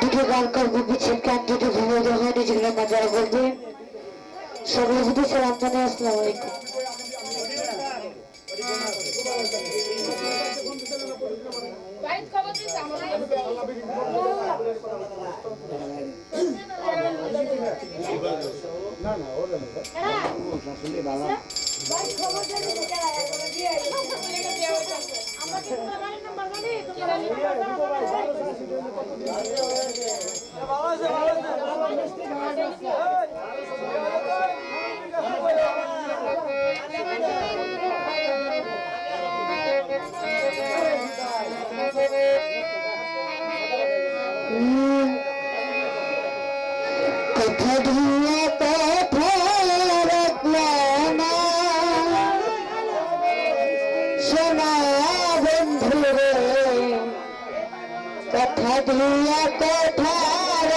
দুটো গান করব পিছের গান দুটো ভুলে দেওয়া হয়নি যেগুলো মজা করবে সকলের প্রতি সালাম জানাই আসসালামু আলাইকুম। বাড়ির খবর দিস আমরা বদলিয়া কোঠার